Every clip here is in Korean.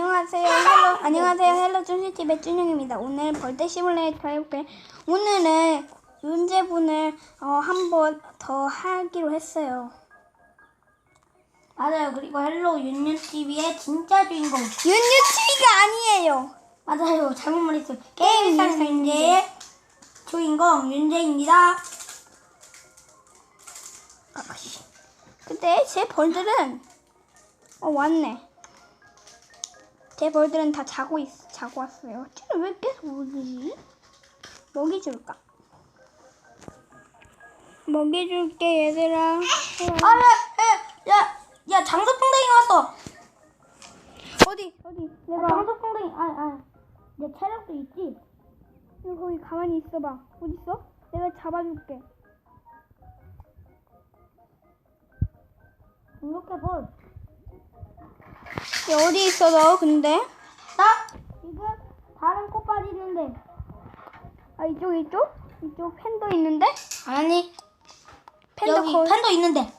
안녕하세요. 헬로 안녕하세요. 헬로 쫀시TV의 준영입니다. 오늘 벌떼 시뮬레이터 해볼게. 오늘은 윤재분을 어, 한 번 더 하기로 했어요. 맞아요. 그리고 헬로 윤윤 TV의 진짜 주인공. 윤유 TV가 아니에요. 맞아요. 잘못 말했어요. 게임 상 윤재의 주인공 윤재입니다. 아씨. 근데 제 벌들은 어 왔네. 제 벌들은 다 자고 있 자고 왔어요. 쟤는 왜 계속 울지? 먹이 줄까? 먹이 줄게 얘들아. 아, 야, 야, 야, 장수풍뎅이 왔어. 어디 어디? 야, 내가 장수풍뎅이. 아, 아. 내 체력도 있지. 너 거기 가만히 있어봐. 어디 있어? 내가 잡아줄게. 공격해 볼. 야, 어디 있어 너? 근데? 나 지금 다른 꽃밭이 있는데. 아 이쪽 이쪽? 이쪽 팬도 있는데? 아니. 팬도 여기 거의 팬도 있는데.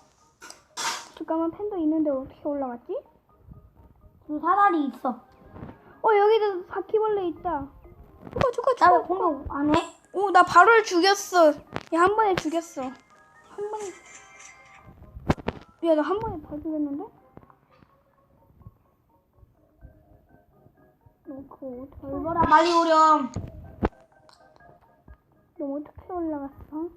잠깐만 팬도 있는데 어떻게 올라갔지? 두 사다리 있어. 어 여기도 바퀴벌레 있다. 죽어 죽어 나왜 죽어. 공격 안 해? 오나 바로를 죽였어. 야 한 번에 죽였어. 한 번에. 야나 한 번에 다 죽였는데? 어떻게 얼마나 빨리 오렴. 너 어떻게 올라갔어?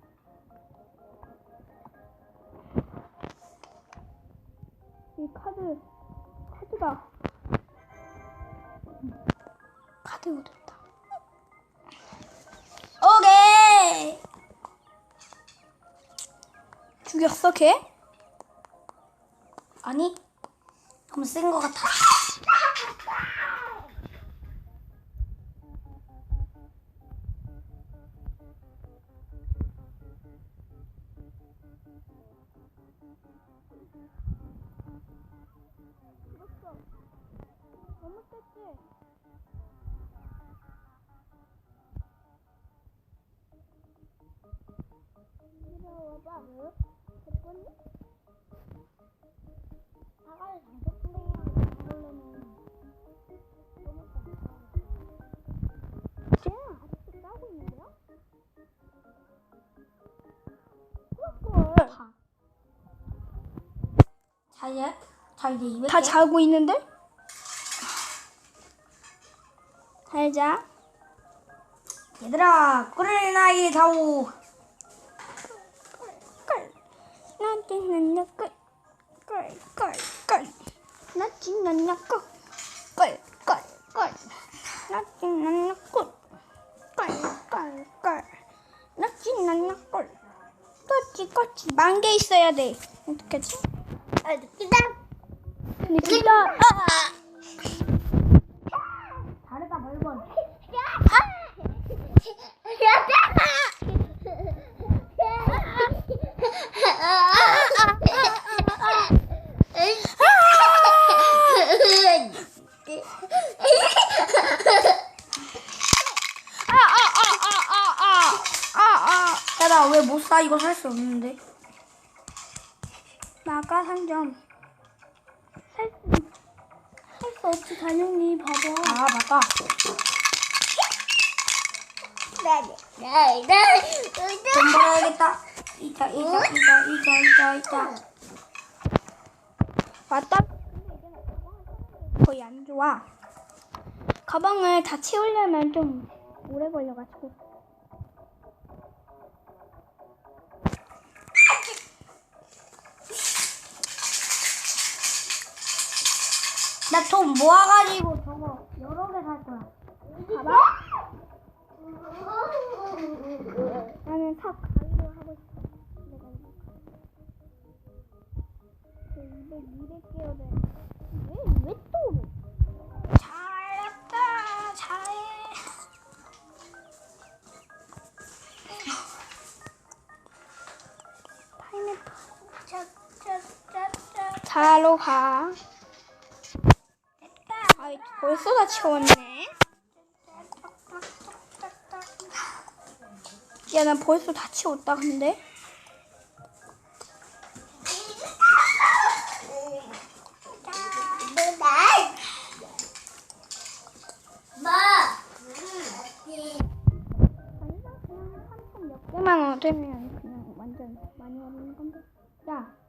이 카드 카드다. 카드 얻었다. 오케이. 죽였어 걔? 아니. 너무 센것 같아. 너무 셌지? 이리와봐. 됐거니? 사과를 먹으려면 쟤는 아직도 싸고 있는데요? 헐. 자 이제 자 이제 200개. 다 자고 있는데? 살자. 얘들아 꿀을 나이 자오. 꿀. 나지는 나 꿀. 꿀, 꿀, 꿀. 나지는 나 꿀. 꿀, 꿀, 꿀. 나지는 나 꿀. 꿀, 꿀, 꿀. 나지는 나 꿀. 꼬치, 꼬치. 만개 있어야 돼. 어떡하지? 아 느끼다. 느끼다. 잘했다 벌번. 아, 아, 아, 아, 아, 아, 아, 아. 야 나 왜 못 사? 이거 살 수 없는데. 나가 상점. 살, 살 수 없지, 당연히, 봐봐. 아 맞다. 돈 벌어야겠다. 이자 이자 이자 이자 이자 이자. 맞다. 거의 안 좋아. 가방을 다 채우려면 좀 오래 걸려가지고. 나 돈 모아가지고 저거 여러 개 살 거야. 가방? 나는 삽 가위로 하고 싶어. 내가 이거. 저 200, 200개월 알로하. 아이, 벌써 다 채웠네. 야, 난 벌써 다 채웠다, 근데. 뭐? 음. 그냥 완전 많이 하는 건데. 야.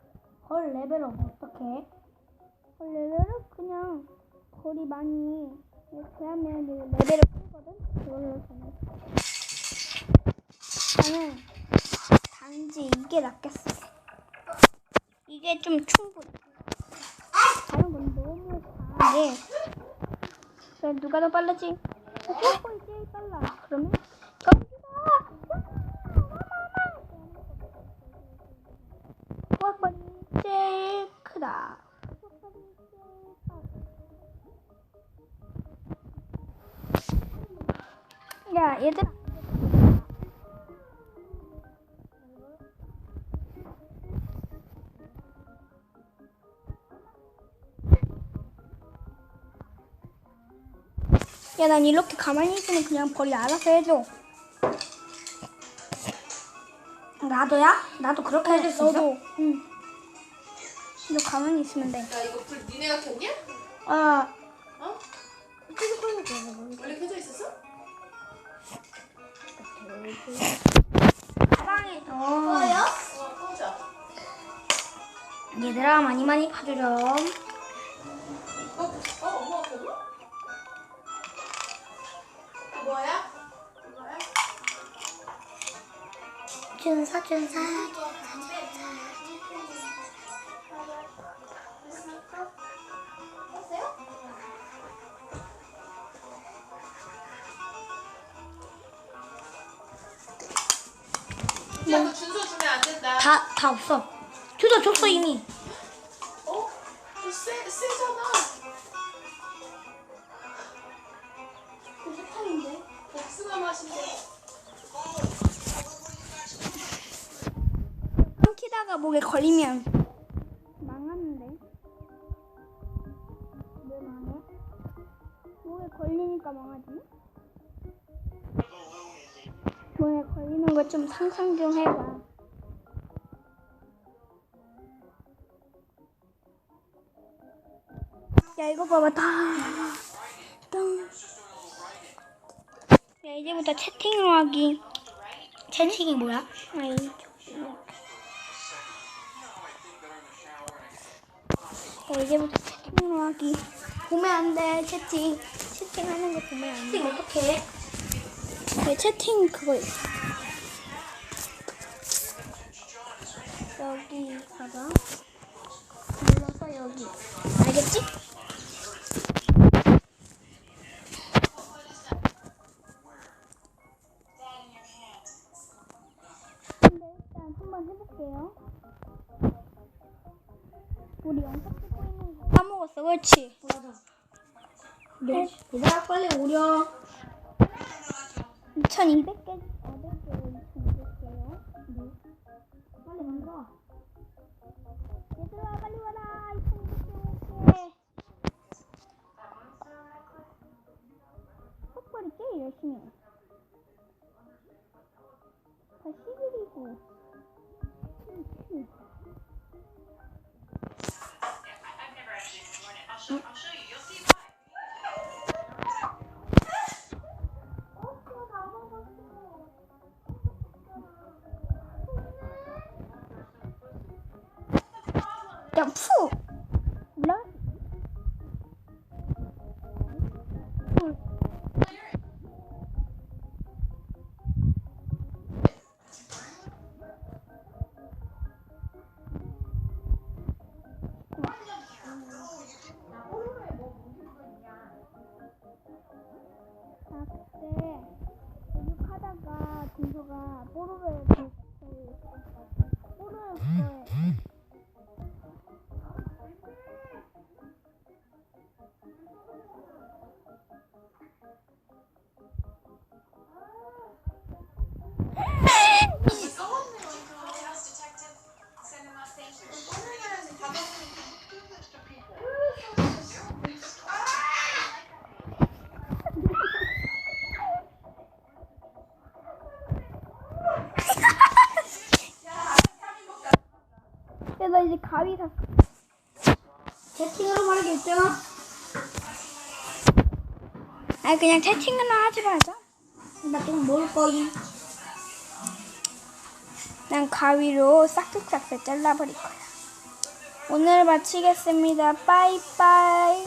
헐 레벨업 어떻게 해? 레벨은 그냥 거리 많이 이렇게 하면 레벨을 풀거든. 그걸로 저는 나는 단지 이게 낫겠어. 이게 좀 충분해. 다른 건 너무 강하게. 누가 더 빠르지? 뽀뽀이 제일 빨라. 그러면 야, 얘들아. 야, 난 이렇게 가만히 있으면 그냥 벌이 알아서 해줘. 나도야? 나도 그렇게 해줄 수 있어? 너도. 응. 너 가만히 있으면 돼. 야 이거 불 니네가 켰냐? 아, 어? 원래 켜져 있었어? 사랑해줘. 어 꺼져 얘들아 많이 많이 봐주렴. 어? 어? 뭐야? 준사 준사. 야 너 준서 주면 안 된다 다 다 없어. 주도 줬어 이미. 어? 너 세, 세잖아 사탕인데. 복숭아 맛인데 삼키다가 목에 걸리면 망하는데. 왜 망해? 목에 걸리니까 망하지? 목에 걸리는 거 좀 상상 좀 해봐. 야 이거 봐봐 다. 땅. 야 이제부터 채팅으로 하기. 채팅이 뭐야? 아이. 야, 이제부터 채팅으로 하기. 보면 안 돼, 채팅. 채팅하는 거 보면 안 돼. 채팅 어떻게 해? 내 채팅 그거 있어. 여기 봐봐. 눌러서 여기. 알겠지? 근데 일단 한번 해볼게요. 우리 영상 찍고 있는 거 까먹었어, 그렇지? 네. 얘들아 빨리 오려. 2200개 얻을게요, 2200개요. 네. 빨리 만들어. 얘들아 빨리 와라 2200개 올게 헛벌이 제일 열심히 해. 다 11이고 나 이제 가위 샀어. 채팅으로 있잖아. 아니, 그냥 채팅은 하지 말자. 나 좀 먹을 거임. 난 가위로 싹둑싹둑 잘라버릴 거야. 오늘 마치겠습니다. 빠이빠이.